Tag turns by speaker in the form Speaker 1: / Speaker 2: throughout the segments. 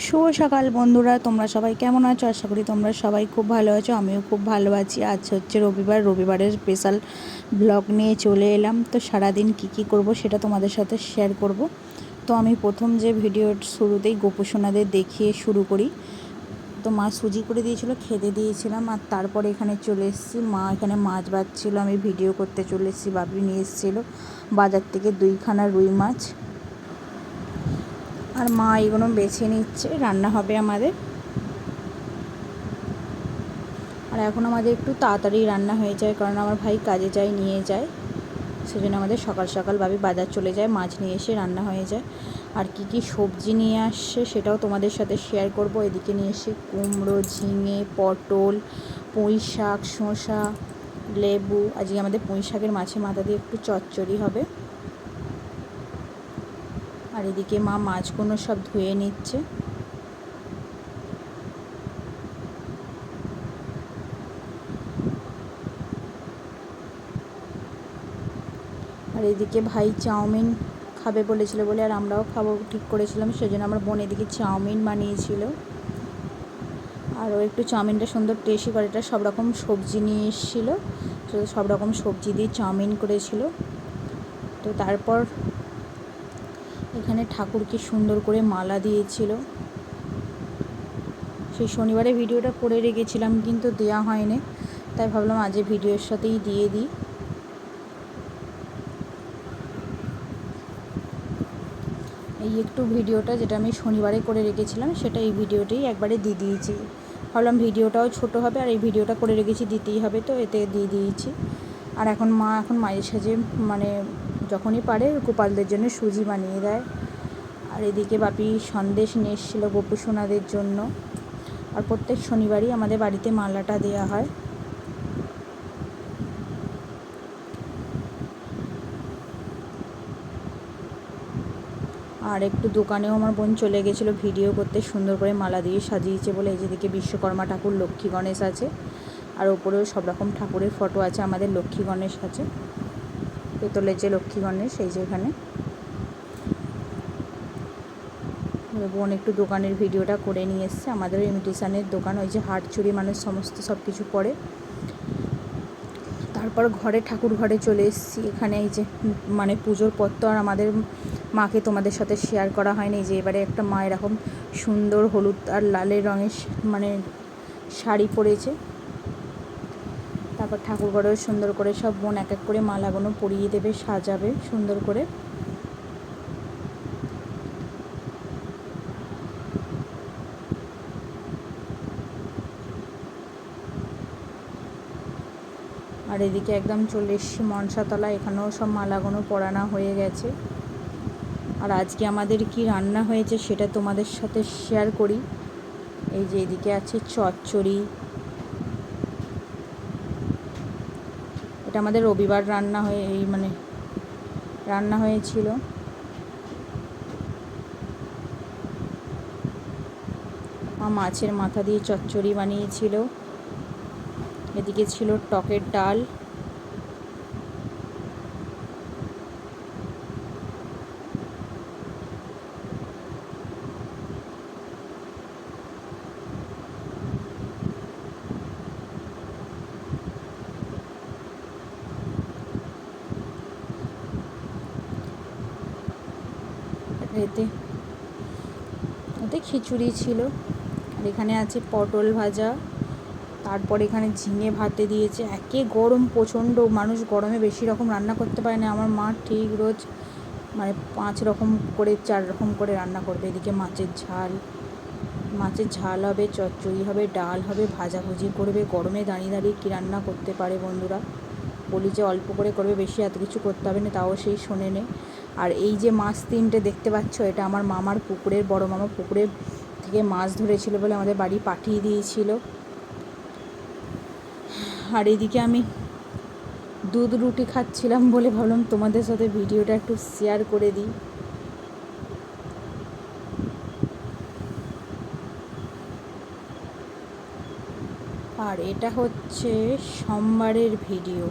Speaker 1: শুভ সকাল বন্ধুরা, তোমরা সবাই কেমন আছো? আশা করি তোমরা সবাই খুব ভালো আছো, আমিও খুব ভালো আছি। আজ হচ্ছে রবিবার, রবিবারের স্পেশাল ব্লগ নিয়ে চলে এলাম। তো সারাদিন কি কি করব সেটা তোমাদের সাথে শেয়ার করব। তো আমি প্রথম যে ভিডিওর শুরুতেই গোপুসোনাদের দেখিয়ে শুরু করি। তো মা সুজি করে দিয়েছিল, খেতে দিয়েছিলাম আর তারপরে এখানে চলে এসেছি। মা এখানে মাছ বাজছিল আমি ভিডিও করতে চলে এসেছি বাপি নিয়ে এসেছিল। বাজার থেকে দুইখানা রুই মাছ। আর মা এগুলো বেছে নিচ্ছে, রান্না হবে আমাদের। আর এখন আমাদের একটু তাড়াতাড়ি রান্না হয়ে যায়, কারণ আমার ভাই কাজে যায়, নিয়ে যায়। সেজন্য আমাদের সকাল সকাল ভাবি বাজার চলে যায়, মাছ নিয়ে এসে রান্না হয়ে যায়। আর কি কি সবজি নিয়ে আসছে সেটাও তোমাদের সাথে শেয়ার করব। এদিকে নিয়ে এসে কুমড়ো, ঝিঙে, পটল, পুঁই শাক, শসা, লেবু। আজকে আমাদের পুঁই শাকের মাছে মাথা দিয়ে একটু চচ্চড়ি হবে। আর এদিকে মা মাছগুলো সব ধুয়ে নিচ্ছে। আর এদিকে ভাই চাউমিন খাবে বলেছিল বলে আর আমরাও খাব ঠিক করেছিলাম, সেজন্য আমার বোন এদিকে চাউমিন বানিয়েছিল। আর ও একটু চাউমিনটা সুন্দর টেস্টি করে, এটা সব রকম সবজি নিয়ে এসেছিল সব রকম সবজি দিয়ে চাউমিন করেছিল। তো তারপর এখানে ঠাকুরকে সুন্দর করে মালা দিয়েছিল। সেই শনিবারে ভিডিওটা করে রেখেছিলাম, কিন্তু দেওয়া হয়নি। তাই ভাবলাম আজ ভিডিওর সাথেই দিয়ে দিই। এই একটু ভিডিওটা যেটা আমি শনিবারে করে রেখেছিলাম, সেটা এই ভিডিওটাই একবারে দিয়ে দিয়েছি। ভাবলাম ভিডিওটাও ছোট হবে, আর এই ভিডিওটা করে রেখেছি, দিতেই হবে, তো এতে দিয়ে দিয়েছি। আর এখন মা, এখন মায়ের সাজে মানে যখনই পারে, গোপালদের জন্য সুজি বানিয়ে দেয়। আর এদিকে বাপি সন্দেশ নিয়ে এসেছিল গোপু সোনাদের জন্য। আর প্রত্যেক শনিবারই আমাদের বাড়িতে মালাটা দেওয়া হয়। আর একটু দোকানেও আমার বোন চলে গেছিল ভিডিও করতে, সুন্দর করে মালা দিয়ে সাজিয়েছে বলে। এই যেদিকে বিশ্বকর্মা ঠাকুর, লক্ষ্মী গণেশ আছে। আর ওপরেও সব রকম ঠাকুরের ফটো আছে, আমাদের লক্ষ্মী গণেশ আছে। পেতলের যে লক্ষ্মী গণেশ, এই যে এখানে। বোন একটু দোকানের ভিডিওটা করে নিয়ে এসছে। আমাদের ইমিটেশনের দোকান, ওই যে হাট চুরি মানুষ সমস্ত সব কিছু পড়ে তারপর ঘরে ঠাকুর ঘরে চলে এসেছি। এখানে এই যে মানে পুজোর পর তো আর আমাদের মাকে তোমাদের সাথে শেয়ার করা হয়নি যে এবারে একটা মা এরকম সুন্দর হলুদ আর লালের রঙের মানে শাড়ি পরেছে। তারপর ঠাকুর ঘরেও সুন্দর করে সব বোন এক এক করে মালাগুলো পরিয়ে দেবে, সাজাবে সুন্দর করে। আর এদিকে একদম চলে এসছি মনসাতলা, এখানেও সব মালাগুলো পরানো হয়ে গেছে। আর আজকে আমাদের কি রান্না হয়েছে সেটা তোমাদের সাথে শেয়ার করি। এই যে এদিকে আছে চচ্চড়ি এটা আমাদের রবিবার রান্না হয়ে, এই মানে রান্না হয়েছিল। মাছের মাথা দিয়ে চচ্চড়ি বানিয়েছিল। এদিকে ছিল টকের ডাল। এতে। এতে খিচুড়ি ছিল। আর এখানে আছে পটল ভাজা। তারপর এখানে ঝিঙে ভাতে দিয়েছে। একে গরম প্রচণ্ড। মানুষ গরমে বেশি রকম রান্না করতে পারে না। আমার মা ঠিক রোজ মানে পাঁচ রকম করে, চার রকম করে রান্না করবে। এদিকে মাছের ঝাল। মাছের ঝাল হবে, চচ্চড়ি হবে, ডাল হবে, ভাজাভুজি করবে। গরমে দাঁড়িয়ে দাঁড়িয়ে কী রান্না করতে পারে বন্ধুরা? বলি যে অল্প করে করবে, বেশি এত কিছু করতে হবে না, তাও সেই শোনে নে। আর এই যে মাছ তিনটে দেখতে পাচ্ছ, এটা আমার মামার পুকুরের, বড় মামা পুকুরের থেকে মাছ ধরেছিল বলে আমাদের বাড়ি পাঠিয়ে দিয়েছিল। আর এদিকে আমি দুধ রুটি খাচ্ছিলাম বলে ভাবলাম তোমাদের সাথে ভিডিওটা একটু শেয়ার করে দিই। আর এটা হচ্ছে সোমবারের ভিডিও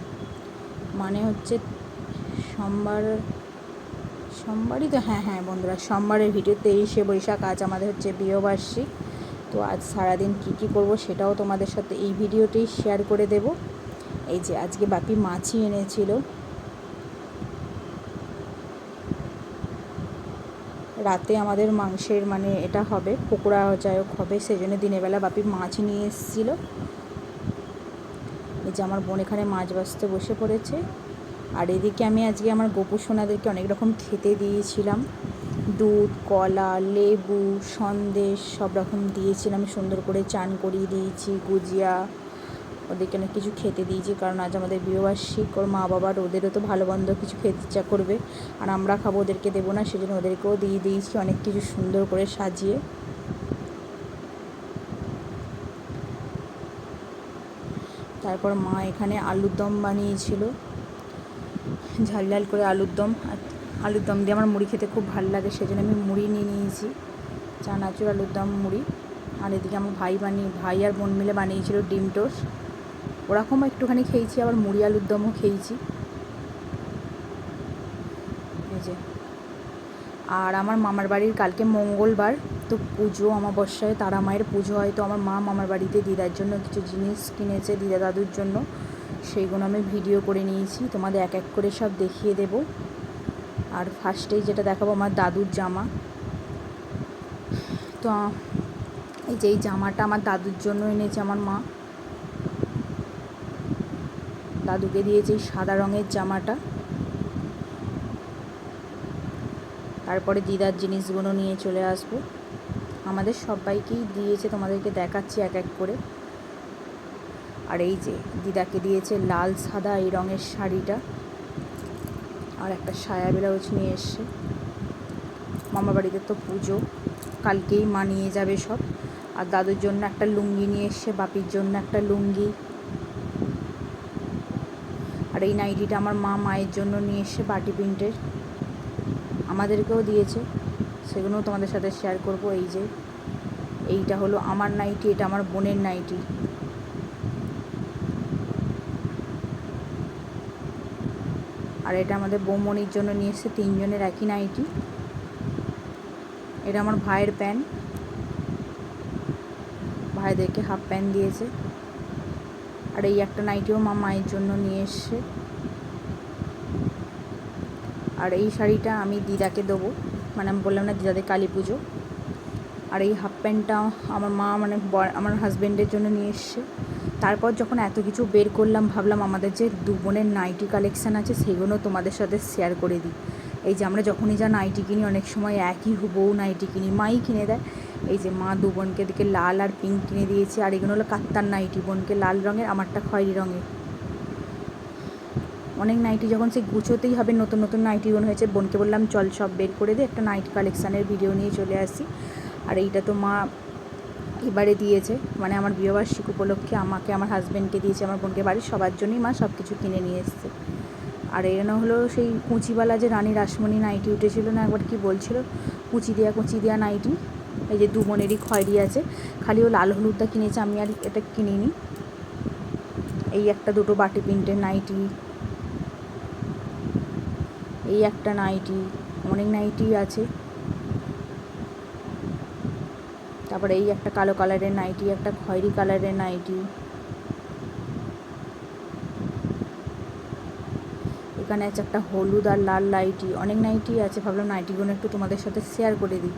Speaker 1: মানে হচ্ছে সোমবার সোমবারই তো হ্যাঁ হ্যাঁ বন্ধুরা, সোমবারের ভিডিও, তেইশে বৈশাখ, আজ আমাদের হচ্ছে বিয়েবার্ষিক তো আজ সারাদিন কী কী করব সেটাও তোমাদের সাথে এই ভিডিওতেই শেয়ার করে দেব। এই যে, আজকে বাপি মাছই এনেছিল। রাতে আমাদের মাংসের মানে এটা হবে, পকোড়া যাই হোক হবে সেই জন্য দিনের বেলা বাপি মাছ নিয়ে এসেছিল। এই যে, আমার বোন এখানে মাছ বাছতে বসে পড়েছে। আর এদিকে আমি আজকে আমার গোপু সোনাদেরকে অনেক রকম খেতে দিয়েছিলাম। দুধ, কলা, লেবু, সন্দেশ সব রকম দিয়েছিলাম। সুন্দর করে চান করিয়ে দিয়েছি, গুজিয়া। ওদেরকে অনেক কিছু খেতে দিয়েছি কারণ আজ আমাদের বিয়েবার্ষিক ওর মা বাবার ওদেরও তো ভালো মন্দ কিছু খেতে ইচ্ছা করবে। আর আমরা খাব, ওদেরকে দেবো না, সেজন্য ওদেরকেও দিয়ে দিয়েছি অনেক কিছু সুন্দর করে সাজিয়ে। তারপর মা এখানে আলুর দম বানিয়েছিল। ঝাল ঝাল করে আলুর দম আলুর দম দিয়ে আমার মুড়ি খেতে খুব ভালো লাগে, সেজন্য আমি মুড়ি নিয়ে নিয়েছি। চানাচুর আলুর দম, মুড়ি। আর এদিকে আমার ভাই বানিয়ে, ভাই আর বোন মিলে বানিয়েছিল ডিম টোস্ট। ওরকমও একটুখানি খেয়েছি, আবার মুড়ি আলুর দমও খেয়েছি। এই যে। আর আমার মামার বাড়ির কালকে মঙ্গলবার, তো পুজো অমাবস্যায়, তারা মায়ের পুজো হয়, তো আমার মা মামার বাড়িতে দিদার জন্য কিছু জিনিস কিনেছে দিদা দাদুর জন্য। সেইগুলো আমি ভিডিও করে নিয়েছি। তোমাদের এক এক করে সব দেখিয়ে দেব। আর ফার্স্টেই যেটা দেখাবো, আমার দাদুর জামা। তো, এই যে এই জামাটা আমার দাদুর জন্য এনেছে আমার মা। দাদুকে দিয়েছে এই সাদা রঙের জামাটা। তারপরে দিদার জিনিসগুলো নিয়ে চলে আসব। আমাদের সবাইকেই দিয়েছে, তোমাদেরকে দেখাচ্ছি এক এক করে। আর এই যে দিদাকে দিয়েছে লাল সাদা এই রঙের শাড়িটা। আর একটা সায়া ব্লাউজ নিয়ে এসছে। মামা বাড়িতে তো পুজো, কালকেই মা নিয়ে যাবে সব। আর দাদুর জন্য একটা লুঙ্গি নিয়ে এসছে, বাপির জন্য একটা লুঙ্গি। আর এই নাইটিটা আমার মা মায়ের জন্য নিয়ে এসছে বাটি প্রিন্টের। আমাদেরকেও দিয়েছে, সেগুলোও তোমাদের সাথে শেয়ার করব। এই যে, এইটা হলো আমার নাইটি, এটা আমার বোনের নাইটি। আর এটা আমাদের বৌমনির জন্য নিয়ে এসছে, তিনজনের একই নাইটি এটা আমার ভাইয়ের প্যান্ট ভাইদেরকে হাফ প্যান্ট দিয়েছে। আর এই একটা নাইটিও মা মায়ের জন্য নিয়ে এসছে। আর এই শাড়িটা আমি দিদাকে দেবো। মানে আমি বললাম না, দিদাদের কালী পুজো। আর এই হাফ প্যান্টটা আমার মা মানে আমার হাজব্যান্ডের জন্য নিয়ে এসছে। তারপর যখন এত কিছু বের করলাম, ভাবলাম আমাদের যে দু বোনের নাইটি কালেকশান আছে, সেগুলো তোমাদের সাথে শেয়ার করে দিই। এই যে আমরা যখনই যা নাইটি কিনি, অনেক সময় একই বউ নাইটি কিনি। মাই কিনে দেয়। এই যে মা দু বোনকে দিকে লাল আর পিঙ্ক কিনে দিয়েছে, আর এগুলো হলো কাত্তার নাইটি বোনকে লাল রঙের, আমারটা খয়েরি রঙের। অনেক নাইটি যখন সে গুছোতেই হবে, নতুন নতুন নাইটি বোন হয়েছে, বোনকে বললাম, চল সব বের করে দে, একটা নাইট কালেকশানের ভিডিও নিয়ে চলে আসি। আর এইটা তো মা এবারে দিয়েছে। মানে আমার বিয়েবার্ষিক উপলক্ষে আমাকে, আমার হাজব্যান্ডকে দিয়েছে, আমার বোনকে, বাড়ির সবার জন্যই মা সব কিছু কিনে নিয়ে এসছে। আর এখানে হলো সেই কুচিওয়ালা যে রানী রাসমণি নাইটি উঠেছিল না, একবার কি বলছিল? কুচি দেওয়া কুচি দেওয়া নাইটি। এই যে দু বোনেরই খয়েরি আছে। খালি ও লাল হলুদটা কিনেছে, আমি আর এটা কিনিনি। এই একটা দুটো বাটি প্রিন্টের নাইটি। এই একটা নাইটি, অনেক নাইটি আছে। তারপরে এই একটা কালো কালারের নাইটি, একটা খয়েরি কালারের নাইটি। এখানে আছে একটা হলুদ আর লাল নাইটি, অনেক নাইটি আছে, ভাবলাম নাইটিগুলো একটু তোমাদের সাথে শেয়ার করে দিই।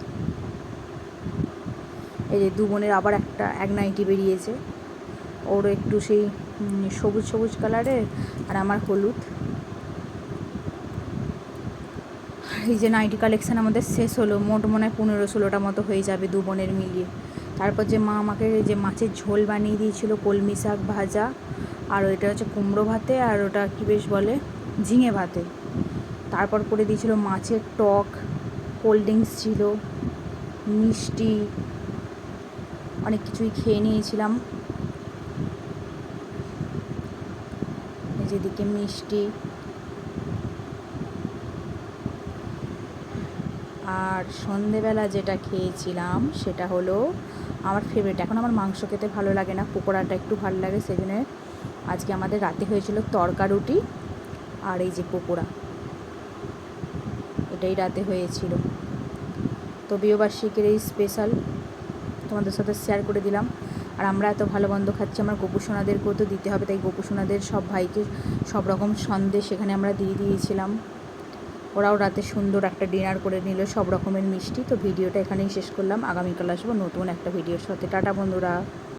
Speaker 1: এই যে দু বোনের আবার একটা, এক নাইটি বেরিয়েছে। ওর একটু সেই সবুজ সবুজ কালারের আর আমার হলুদ। এই যে নাইটি কালেকশান আমাদের শেষ হলো, মোট মনে হয় পনেরো ষোলোটা মতো হয়ে যাবে দু বোনের মিলিয়ে। তারপর যে মা আমাকে যে মাছের ঝোল বানিয়ে দিয়েছিল, কলমি শাক ভাজা, আর ওইটা হচ্ছে কুমড়ো ভাতে, আর ওটা কী বেশ বলে, ঝিঙে ভাতে। তারপর করে দিয়েছিল মাছের টক, কোল্ড ড্রিঙ্কস ছিল, মিষ্টি, অনেক কিছুই খেয়ে নিয়েছিলাম। যেদিকে মিষ্টি আর সন্ধেবেলা যেটা খেয়েছিলাম সেটা হলো আমার ফেভারিট এখন আমার মাংস খেতে ভালো লাগে না, পকোড়াটা একটু ভালো লাগে, সেজন্য আজকে আমাদের রাতে হয়েছিল তরকা রুটি আর এই যে পকোড়া। এটাই রাতে হয়েছিল। তো বিয়েবার্ষিকীর এই স্পেশাল তোমাদের সাথে শেয়ার করে দিলাম। আর আমরা এত ভালো বন্ধ খাচ্ছি, আমার গোপুসোনাদেরকেও তো দিতে হবে, তাই গোপুসোনাদের সব ভাইকে সব রকম সন্দেশ সেখানে আমরা দিয়ে দিয়েছিলাম। ওরাও রাতে সুন্দর একটা ডিনার করে নিল, সব রকমের মিষ্টি। তো ভিডিওটা এখানেই শেষ করলাম। আগামীকাল আসব নতুন একটা ভিডিওর সাথে। টাটা বন্ধুরা।